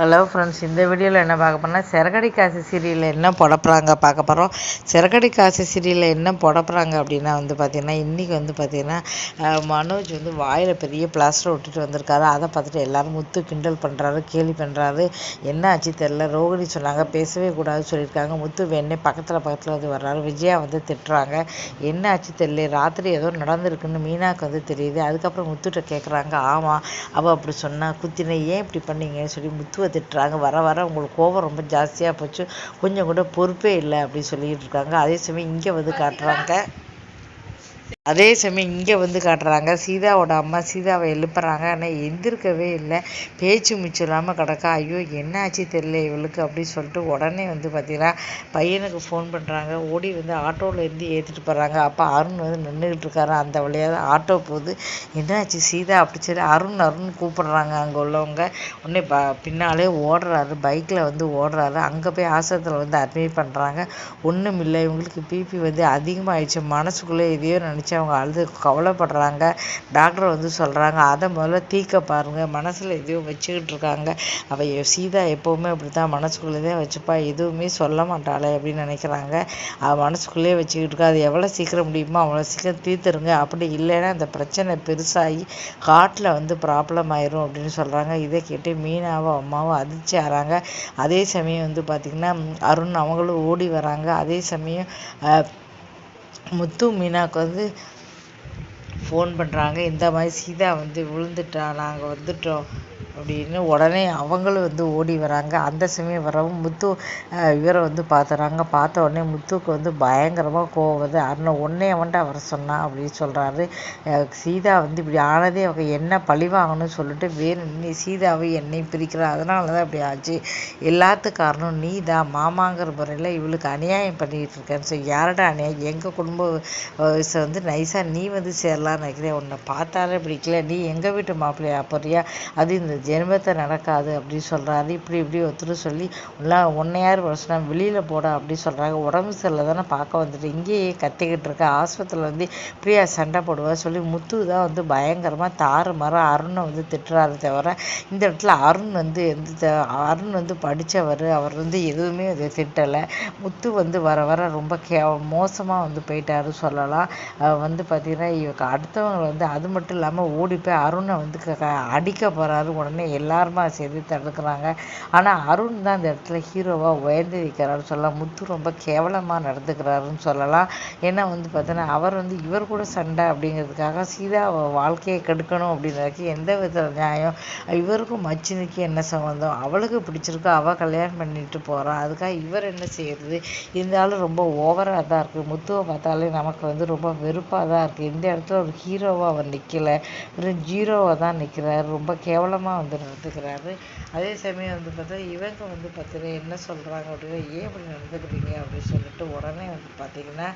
Hello friends இந்த வீடியோவில் என்ன பார்க்க போனால் சிறகடி காசு சீரியலில் என்ன புடப்புறாங்க பார்க்க போகிறோம் சிறகடி காசு சீரியலில் என்ன புடப்புறாங்க அப்படின்னா வந்து பார்த்திங்கன்னா இன்றைக்கி வந்து பார்த்திங்கன்னா மனோஜ் வந்து வாயில் பெரிய பிளாஸ்டர் விட்டுட்டு வந்திருக்காரு. அதை பார்த்துட்டு எல்லோரும் முத்து கிண்டல் பண்ணுறாரு கேலி பண்ணுறாரு என்ன ஆச்சு தெரில ரோகிணி சொன்னாங்க பேசவே கூடாது சொல்லியிருக்காங்க. முத்து வேணே பக்கத்தில் பக்கத்தில் வந்து வர்றாரு. விஜயா வந்து திட்டுறாங்க. என்ன ஆச்சு தெரியல ராத்திரி ஏதோ நடந்திருக்குன்னு மீனாக்கு வந்து தெரியுது. அதுக்கப்புறம் முத்துகிட்ட கேட்குறாங்க ஆமாம் அவள் அப்படி சொன்னால் குத்தினை ஏன் இப்படி பண்ணீங்கன்னு சொல்லி முத்துவை திட்டுறாங்க. வர வர உங்களுக்கு கோபம் ரொம்ப ஜாஸ்தியாக போச்சு. கொஞ்சம் கூட பொறுப்பே இல்லை அப்படின்னு சொல்லிட்டு இருக்காங்க. அதே சமயம் இங்கே வந்து காட்டுறாங்க. அதே சமயம் இங்கே வந்து காட்டுறாங்க சீதாவோட அம்மா சீதாவை எழுப்புறாங்க. ஆனால் எந்திருக்கவே இல்லை. பேச்சு மிச்சம் இல்லாமல் கிடக்கா. ஐயோ என்ன ஆச்சு தெரியல இவளுக்கு அப்படின்னு சொல்லிட்டு உடனே வந்து பார்த்தீங்கன்னா பையனுக்கு ஃபோன் பண்ணுறாங்க ஓடி வந்து ஆட்டோவிலேருந்து ஏற்றிட்டு போகிறாங்க அப்போ அருண் வந்து நின்றுக்கிட்டு இருக்காரு. அந்த வழியாக ஆட்டோ போகுது. என்னாச்சு சீதா? அப்படி சரி அருண் அருண் கூப்பிடுறாங்க அங்கே உள்ளவங்க. உடனே ப பின்னாலே ஓடுறாரு. பைக்கில் வந்து ஓடுறாரு. அங்கே போய் ஆஸ்பத்திரியில் வந்து அட்மிட் பண்ணுறாங்க ஒன்றும் இல்லை இவங்களுக்கு பிபி வந்து அதிகமாகிடுச்சு மனசுக்குள்ளே எதையோ நினச்சி அவங்க அழுது கவலைப்படுறாங்க. டாக்டர் வந்து சொல்கிறாங்க அதை முதல்ல தீர்க்க பாருங்கள் மனசில் எதையும் வச்சுக்கிட்டு இருக்காங்க. அவள் சீதா எப்போவுமே அப்படி தான் மனசுக்குள்ளே தான் வச்சுப்பா. எதுவுமே சொல்ல மாட்டாளே அப்படின்னு நினைக்கிறாங்க. அவள் மனசுக்குள்ளேயே வச்சுக்கிட்டு இருக்கா. அது எவ்வளோ சீக்கிரம் முடியுமோ அவ்வளோ சீக்கிரம் தீர்த்துருங்க. அப்படி இல்லைன்னா அந்த பிரச்சனை பெருசாகி காட்டில் வந்து ப்ராப்ளம் ஆயிரும் அப்படின்னு சொல்கிறாங்க இதை கேட்டு மீனாவும் அம்மாவும் அதிர்ச்சி ஆகிறாங்க அதே சமயம் வந்து பார்த்திங்கன்னா அருண் அவங்களும் ஓடி வராங்க. அதே சமயம் முத்து மீனாவுக்கு வந்து ஃபோன் பண்ணுறாங்க இந்த மாதிரி சீதா வந்து விழுந்துட்டா. நாங்கள் வந்துட்டோம். அப்படின்னு உடனே அவங்களும் வந்து ஓடி வராங்க. அந்த சமயம் வரவும் முத்து இவரை வந்து பார்த்துறாங்க பார்த்த உடனே முத்துக்கு வந்து பயங்கரமாக கோவம் வருது. அண்ணன் உடனே அவன்ட்டு அவர் சொன்னான் அப்படின்னு சொல்கிறாரு சீதா வந்து இப்படி ஆனதே அவங்க என்ன பழி வாங்கணும்னு சொல்லிட்டு வேறு நீ சீதாவை என்னை பிரிக்கிறா. அதனால தான் இப்படி ஆச்சு. எல்லாத்து காரணம் நீ தான் மாமாங்கிற முறையில் இவளுக்கு அநியாயம் பண்ணிகிட்டு இருக்கேன்னு சொல்லி யாரோட அநியாயம்? எங்கள் குடும்ப வந்து நைஸாக நீ வந்து சேரலான்னு நினைக்கிறேன் உன்னை பார்த்தாலே பிடிக்கல. நீ எங்கள் வீட்டு மாப்பிள்ளையா போறியா? அது இந்த ஜென்மத்தை நடக்காது அப்படின்னு சொல்கிறாரு இப்படி இப்படி ஒருத்தர் சொல்லி எல்லாம் ஒன்றை யார் வெளியில் போட அப்படின்னு சொல்கிறாங்க உடம்பு சரியில்லை தானே பார்க்க வந்துட்டு இங்கேயே கத்திக்கிட்டு இருக்க. ஆஸ்பத்திரியில் வந்து இப்படியா சண்டை போடுவா சொல்லி முத்து தான் வந்து பயங்கரமாக தாறு மரம் அருணை வந்து திட்டுறாரு தவிர இந்த இடத்துல அருண் வந்து எந்த அருண் வந்து படித்தவர் அவர் வந்து எதுவுமே அதை திட்டலை. முத்து வந்து வர வர ரொம்ப கே மோசமாக வந்து போயிட்டாரு சொல்லலாம். வந்து பார்த்திங்கன்னா இவங்க அடுத்தவங்க வந்து அது மட்டும் இல்லாமல் ஓடி போய் அருணை வந்து அடிக்க போகிறாரு உடனே எல்லாருமே எல்லாருமா சேர்ந்து தடுக்கிறாங்க. ஆனால் அருண் தான் இந்த இடத்துல ஹீரோவாக உயர்ந்து உயர்ந்திருக்கிறாரு சொல்லலாம். முத்து ரொம்ப கேவலமாக நடந்துக்கிறாருன்னு சொல்லலாம். ஏன்னா வந்து பார்த்தோன்னா அவர் வந்து இவர் கூட சண்டை அப்படிங்கிறதுக்காக சீதா வாழ்க்கையை கெடுக்கணும் அப்படின்றதுக்கு எந்த வித நியாயம்? இவருக்கும் மச்சினுக்கு என்ன சம்மந்தம் அவளுக்கு பிடிச்சிருக்கு? அவள் கல்யாணம் பண்ணிட்டு போகிறான் அதுக்காக இவர் என்ன செய்கிறது இருந்தாலும் ரொம்ப ஓவராக தான் இருக்குது முத்துவை பார்த்தாலே நமக்கு வந்து ரொம்ப வெறுப்பாக தான் இருக்குது இந்த இடத்துல ஒரு ஹீரோவாக அவர் நிற்கலை வெறும் ஜீரோவாக தான் நிற்கிறாரு ரொம்ப கேவலமாக வந்து நடந்துக்கிறாரு. அதே சமயம் வந்து பார்த்தா இவங்க வந்து பார்த்தீங்கன்னா என்ன சொல்கிறாங்க அப்படின்னா ஏன் இப்படி நடந்துக்கிறீங்க? அப்படின்னு சொல்லிட்டு உடனே வந்து பார்த்தீங்கன்னா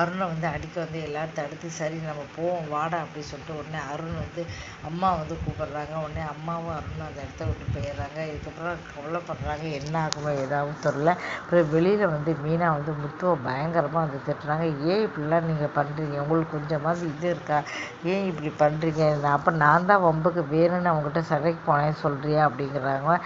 அருணை வந்து அடிக்க வந்து எல்லோரும் தடுத்து சரி நம்ம போவோம் வாடா அப்படின்னு சொல்லிட்டு உடனே அருண் வந்து அம்மா வந்து கூப்பிட்றாங்க. உடனே அம்மாவும் அருணும் அந்த இடத்த விட்டு போயிடுறாங்க. இதுக்கப்புறம் கவலைப்படுறாங்க என்ன ஆகுமோ ஏதாவது தெரில அப்புறம் வெளியில் வந்து மீனா வந்து முத்துவை பயங்கரமாக வந்து திட்டுறாங்க. ஏன் இப்படிலாம் நீங்கள் பண்ணுறீங்க உங்களுக்கு கொஞ்சமாவது இது இருக்கா? ஏன் இப்படி பண்ணுறீங்க அப்போ நான் தான் வம்புக்கு வேணும்னு அவங்ககிட்ட சண்டைக்கு போனேன் சொல்கிறியா அப்படிங்கிறாங்க.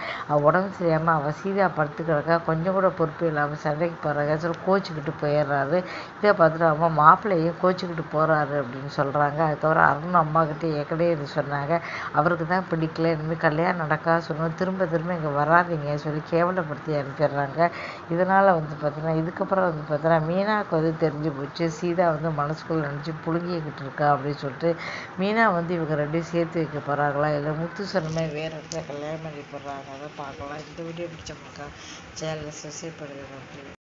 உடம்பு சரியாமல் அவள் சீதா படுத்துக்கிறக்கா கொஞ்சம் கூட பொறுப்பு இல்லாமல் சண்டைக்கு போகிறாங்க சொல்லி கோச்சிக்கிட்டு போயிடுறாரு. இதை பார்த்து பார்த்துட்டு அம்மா மாப்பிள்ளையே கோச்சிக்கிட்டு போகிறாரு அப்படின்னு சொல்கிறாங்க அதுக்கப்புறம் அருண் அம்மாக்கிட்ட ஏற்கனவே இது சொன்னாங்க. அவருக்கு தான் பிடிக்கல. இனிமேல் கல்யாணம் நடக்காது சொன்னோம் திரும்ப திரும்ப இங்கே வராதிங்க சொல்லி கேவலப்படுத்தி அனுப்பிடுறாங்க. இதனால் வந்து பார்த்தீங்கன்னா இதுக்கப்புறம் வந்து பார்த்தீங்கன்னா மீனாவுக்கு வந்து தெரிஞ்சு போச்சு. சீதா வந்து மனசுக்குள்ளே நினச்சி புழுங்கிக்கிட்டு இருக்கா அப்படின்னு சொல்லிட்டு மீனா வந்து இவங்க ரெண்டையும் சேர்த்து வைக்க போகிறாங்களா இல்லை முத்து சொன்னமே வேறு இடத்துல கல்யாணம் பண்ணி போடுறாங்க அதை பார்க்கலாம். இந்த வீடியோ பிடிச்ச மக்கா சேனலை சப்ஸ்கிரைப் பண்ணுங்கள்